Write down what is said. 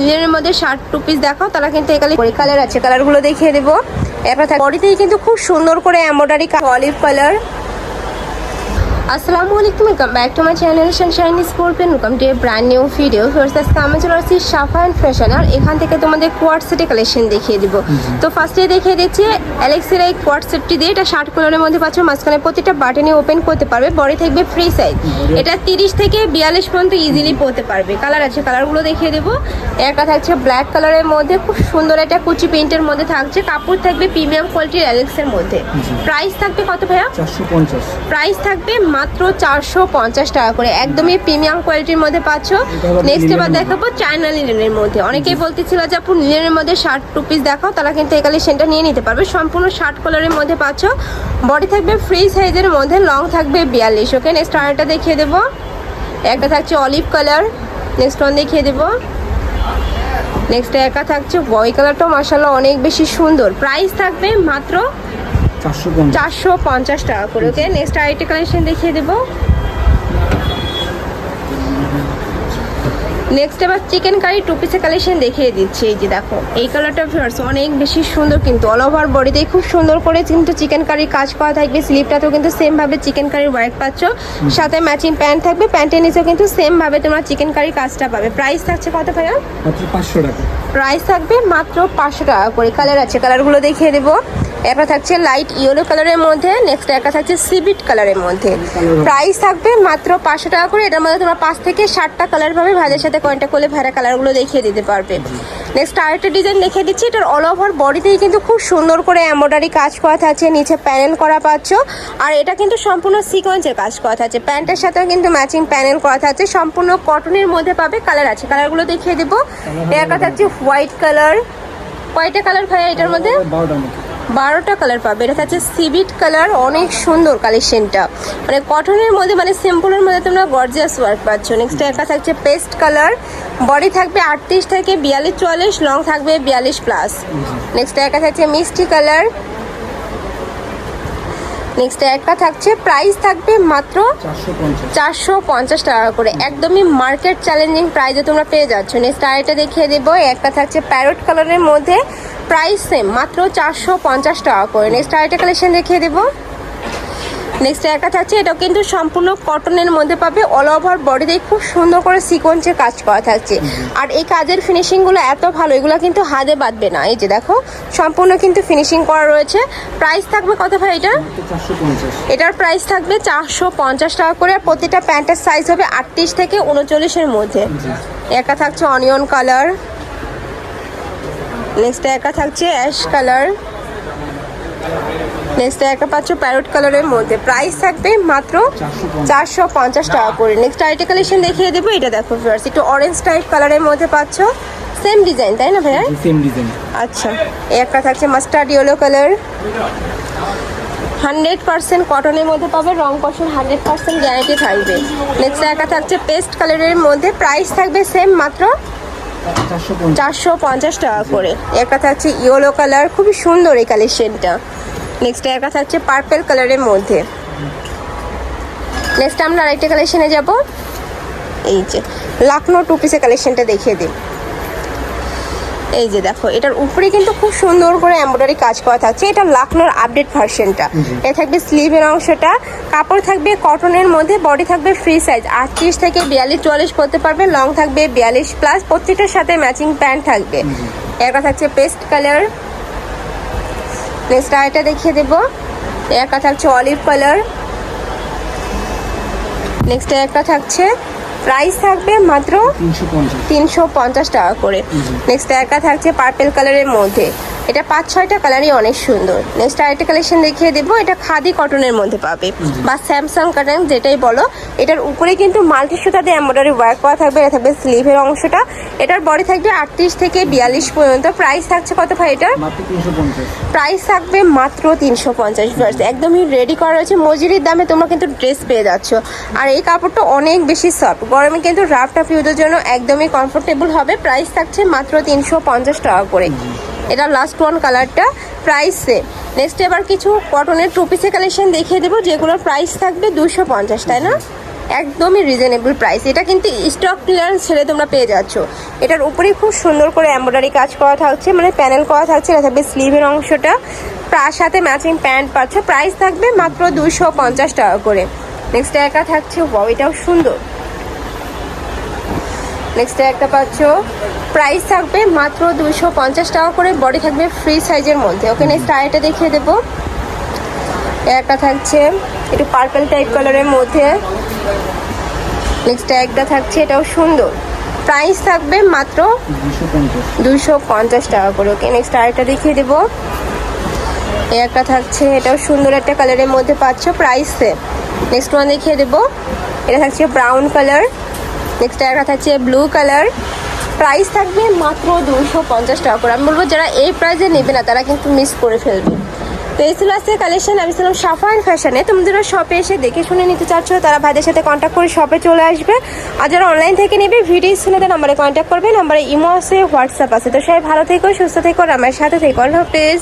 নীলের মধ্যে shirt two piece দেখাও, তারা কিন্তু এখানে কালার আছে কালারগুলো দেখিয়ে দেবো। এরপর বডিতেই কিন্তু খুব সুন্দর করে এমব্রয়ডারি অলিভ কালার আসসালামু আলাইকুম welcome back to my channel sunshine scorpion welcome to a brand new video first আজকে আমি চলে আসছি সাফা অ্যান্ড ফ্যাশন আর এখান থেকে তোমাদের কোয়ার্ড সেটে কালেকশন দেখিয়ে দিব। তো ফার্স্টে দেখিয়ে দিচ্ছি অ্যালেক্সের এই কোয়ার্ড সেটটি দিয়ে। এটা শার্ট কালারের মধ্যে পাচ্ছ মাঝখানে প্রতিটা বাটনে ওপেন করতে পারবে। বডি থাকবে ফ্রি সাইজ এটা তিরিশ থেকে বিয়াল্লিশ পর্যন্ত ইজিলি পরতে পারবে। কালার আছে কালারগুলো দেখিয়ে দেবো। একটা থাকছে ব্ল্যাক কালারের মধ্যে। খুব সুন্দর একটা কুচি প্রিন্টের মধ্যে থাকছে। কাপড় থাকবে প্রিমিয়াম কোয়ালিটির অ্যালেক্সের মধ্যে। প্রাইস থাকবে কত ভাইয়া? প্রাইস থাকবে মাত্র চারশো পঞ্চাশ টাকা করে। একদমই প্রিমিয়াম কোয়ালিটির মধ্যে পাচ্ছ। নেক্সট এবার দেখাবো চায়না লিনেনের মধ্যে। অনেকেই বলতেছিল যে, আপু লিনেনের মধ্যে ষাট টু পিস দেখাও, তারা কিন্তু এই কালেকশনটা নিয়ে নিতে পারবে। সম্পূর্ণ ষাট কালারের মধ্যে পাচ্ছ। বডি থাকবে ফ্রি সাইজের মধ্যে লং থাকবে বিয়াল্লিশ। ওকে নেক্সট আরেকটা দেখিয়ে দেবো। একটা থাকছে অলিভ কালার নেক্সট ওয়ান দেখিয়ে দেবো। নেক্সট একা থাকছে বয় কালারটাও মাসাল্লাহ অনেক বেশি সুন্দর। প্রাইস থাকবে মাত্র চারশো পঞ্চাশ। টাকা করে ওকে নেক্সট আরেকটা কালেকশন দেখিয়ে দেবো। নেক্সট এবার চিকেন কারি টু পিসের কালেকশন দেখিয়ে দিচ্ছি এই যে দেখো। এই কালারটা ফিয়ার্স অনেক বেশি সুন্দর কিন্তু অল ওভার বডিতেই খুব সুন্দর করে কিন্তু চিকেন কারির কাজ করা থাকবে। স্লিপটাতেও কিন্তু সেম ভাবে চিকেন কারির ওয়ার্ক পাচ্ছ সাথে ম্যাচিং প্যান্ট থাকবে প্যান্টের নিচেও কিন্তু সেম ভাবে তোমরা চিকেন কারির কাজটা পাবে। প্রাইস থাকছে কত ভাইয়া? পাঁচশো টাকা। প্রাইস থাকবে মাত্র পাঁচশো টাকা করে। কালার আছে কালারগুলো দেখিয়ে দেবো। একটা থাকছে লাইট ইয়েলো কালারের মধ্যে নেক্সট একটা থাকছে সিবিট কালারের মধ্যে। প্রাইস থাকবে মাত্র পাঁচশো টাকা করে, এটার মধ্যে তোমরা পাঁচ থেকে ষাটটা কালার পাবে, ভাইদের সাথে কয়েকটা করলে ভাইরা কালারগুলো দেখিয়ে দিতে পারবে। নেক্সট আরেকটা ডিজাইন দেখে দিচ্ছি, এটার অল ওভার বডিতেই কিন্তু খুব সুন্দর করে এমব্রয়ডারি কাজ করা থাকছে নিচে প্যানেল করা পাচ্ছ। আর এটা কিন্তু সম্পূর্ণ সিকোয়েন্সের কাজ করা থাকছে প্যান্টের সাথেও কিন্তু ম্যাচিং প্যানেল করা থাকছে সম্পূর্ণ কটনের মধ্যে পাবে কালার আছে কালারগুলো দেখিয়ে দেবো। একটা থাকছে হোয়াইট কালার কয়টা কালার ভাইয়া এটার মধ্যে। বারোটা কালার পাবে। এটা হচ্ছে সিবিট কালার অনেক সুন্দর কালেকশনটা মানে কটনের মধ্যে মানে সিম্পলের মধ্যে তোমরা গর্জিয়াস ওয়ার্ক পাচ্ছ। নেক্সট একা থাকছে পেস্ট কালার বডি থাকবে আটত্রিশ থেকে বিয়াল্লিশ চুয়াল্লিশ লং থাকবে বিয়াল্লিশ প্লাস নেক্সট একা থাকছে মিষ্টি কালার নেক্সট একটা থাকছে প্রাইস থাকবে মাত্র চারশো পঞ্চাশ। টাকা করে। একদমই মার্কেট চ্যালেঞ্জিং প্রাইসে তোমরা পেয়ে যাচ্ছ। নেক্সট আরেকটা দেখিয়ে দেবো একটা থাকছে প্যারট কালারের মধ্যে প্রাইস সেম মাত্র চারশো পঞ্চাশ টাকা করে। নেক্সট আরেকটা কালেকশন দেখিয়ে দেবো। নেক্সট একটা থাকছে এটা কিন্তু সম্পূর্ণ কটনের মধ্যে পাবে অল ওভার বডিতে খুব সুন্দর করে সিকোয়েন্সের কাজ করা থাকছে। আর এই কাজের ফিনিশিংগুলো এত ভালো এগুলো কিন্তু হাতে বাঁধবে না। এই যে দেখো সম্পূর্ণ কিন্তু ফিনিশিং করা রয়েছে। প্রাইস থাকবে কত ভাই এটা? এটার প্রাইস থাকবে চারশো পঞ্চাশ টাকা করে আর প্রতিটা প্যান্টের সাইজ হবে আটত্রিশ থেকে উনচল্লিশের মধ্যে। একা থাকছে অনিয়ন কালার নেক্সট একা থাকছে অ্যাশ কালার নেক্সট একটা পাচ্ছ প্যারট কালারের মধ্যে। প্রাইস থাকবে মাত্র চারশো পঞ্চাশ টাকা করে। নেক্সট আরেকটা কালেকশন দেখিয়ে দেবো। এটা দেখো ফিয়ার্স একটু অরেঞ্জ টাইপ কালারের মধ্যে পাচ্ছ। সেম ডিজাইন তাই না ভাইয়া? সেম ডিজাইন আচ্ছা। একটা থাকছে mustard yellow colour hundred percent কটনের মধ্যে পাবে রং কষের হান্ড্রেড পার্সেন্ট গ্যারান্টি থাকবে। নেক্সট একটা থাকছে পেস্ট কালারের মধ্যে। প্রাইস থাকবে সেম মাত্র চারশো পঞ্চাশ। টাকা করে। একটা থাকছে ইয়েলো কালার খুবই সুন্দর এই কালেকশনটা নেক্সট একটা থাকছে পার্পেল কালারের মধ্যে। নেক্সট আমরা আরেকটা কালেকশনে যাব। এই যে লাকনো টু পিসের কালেকশনটা দেখিয়ে দিই। এই যে দেখো এটার উপরে কিন্তু খুব সুন্দর করে এমব্রয়ডারি কাজ করা থাকছে। এটা লাকনোর আপডেট ভার্সনটা এটা থাকবে স্লিভের অংশটা। কাপড় থাকবে কটনের মধ্যে বডি থাকবে ফ্রি সাইজ আটত্রিশ থেকে বিয়াল্লিশ চুয়াল্লিশ করতে পারবে লং থাকবে বিয়াল্লিশ প্লাস প্রত্যেকটার সাথে ম্যাচিং প্যান্ট থাকবে। একটা থাকছে পেস্ট কালার নেক্সট আরেকটা দেখিয়ে দেবো। একটা থাকছে অলিভ কালার নেক্সট একটা থাকছে প্রাইস থাকবে মাত্র তিনশো পঞ্চাশ। তিনশো পঞ্চাশ টাকা করে। নেক্সট একটা থাকছে পার্পেল কালারের মধ্যে। এটা পাঁচ ছয়টা কালারই অনেক সুন্দর। নেক্সট আরেকটা কালেকশন দেখিয়ে দেবো এটা খাদি কটনের মধ্যে পাবে। বা স্যামসাং কাটান যেটাই বলো। এটার উপরে কিন্তু মাল্টি সুতাতে এমব্রয়ডারি ওয়ার্ক করা থাকবে এটা থাকবে স্লিভের অংশটা। এটার বডি থাকবে আটত্রিশ থেকে বিয়াল্লিশ পর্যন্ত। প্রাইস থাকছে কত ভাই এটার? মাত্র প্রাইস থাকবে মাত্র তিনশো পঞ্চাশ একদমই রেডি করা রয়েছে। মজুরির দামে তোমরা কিন্তু ড্রেস পেয়ে যাচ্ছ। আর এই কাপড়টা অনেক বেশি সফট গরমে কিন্তু রাফ টাফ ইউজের জন্য একদমই কমফোর্টেবল হবে। প্রাইস থাকছে মাত্র তিনশো পঞ্চাশ টাকা করে। এটা লাস্ট ওয়ান কালারটা প্রাইস সেম নেক্সট এবার কিছু কটনের টু পিসের কালেকশন দেখিয়ে দেবো, যেগুলোর প্রাইস থাকবে দুশো পঞ্চাশ, তাই না? একদমই রিজনেবল প্রাইস এটা কিন্তু স্টক ক্লিয়ারেন্স ছেড়ে তোমরা পেয়ে যাচ্ছ। এটার উপরেই খুব সুন্দর করে এমব্রয়ডারি কাজ করা থাকছে মানে প্যানেল করা থাকছে, এটা থাকবে স্লিভের অংশটা। তার সাথে ম্যাচিং প্যান্ট পাচ্ছ প্রাইস থাকবে মাত্র দুশো পঞ্চাশ টাকা করে। নেক্সট একা থাকছে ওয়াও এটাও সুন্দর। নেক্সট একটা পাচ্ছ। প্রাইস থাকবে মাত্র দুশো পঞ্চাশ টাকা করে বডি থাকবে ফ্রি সাইজের মধ্যে। ওকে নেক্সট আরেকটা দেখিয়ে দেবো। এ একটা থাকছে, একটু পার্পল টাইপ কালারের মধ্যে। নেক্সট একটা থাকছে, এটাও সুন্দর। প্রাইস থাকবে মাত্র দুশো পঞ্চাশ টাকা করে। ওকে নেক্সট আরেকটা দেখিয়ে দেবো। এই একটা থাকছে, এটাও সুন্দর একটা কালারের মধ্যে পাচ্ছ প্রাইস সেম নেক্সট ওয়ান দেখিয়ে দেবো। এটা থাকছে ব্রাউন কালার নেক্সট একটা থাকছে ব্লু কালার প্রাইস থাকবে মাত্র দুশো পঞ্চাশ টাকা করে। আমি বলব যারা এই প্রাইসে নেবে না, তারা কিন্তু মিস করে ফেলবে। তো এই ছিল আজকে কালেকশন আমি ছিলাম সাফান ফ্যাশনে তোমরা শপে এসে দেখে শুনে নিতে চাচ্ছ, তারা ভাইদের সাথে কন্ট্যাক্ট করে শপে চলে আসবে। আর যারা অনলাইন থেকে নেবে ভিডিও স্ক্রিনে নাম্বারে কন্ট্যাক্ট করবে। নাম্বারে ইমো আছে হোয়াটসঅ্যাপ আছে। তো সবাই ভালো থেকো, সুস্থ থেকো আমার সাথে থেকো। আল্লাহ হাফেজ।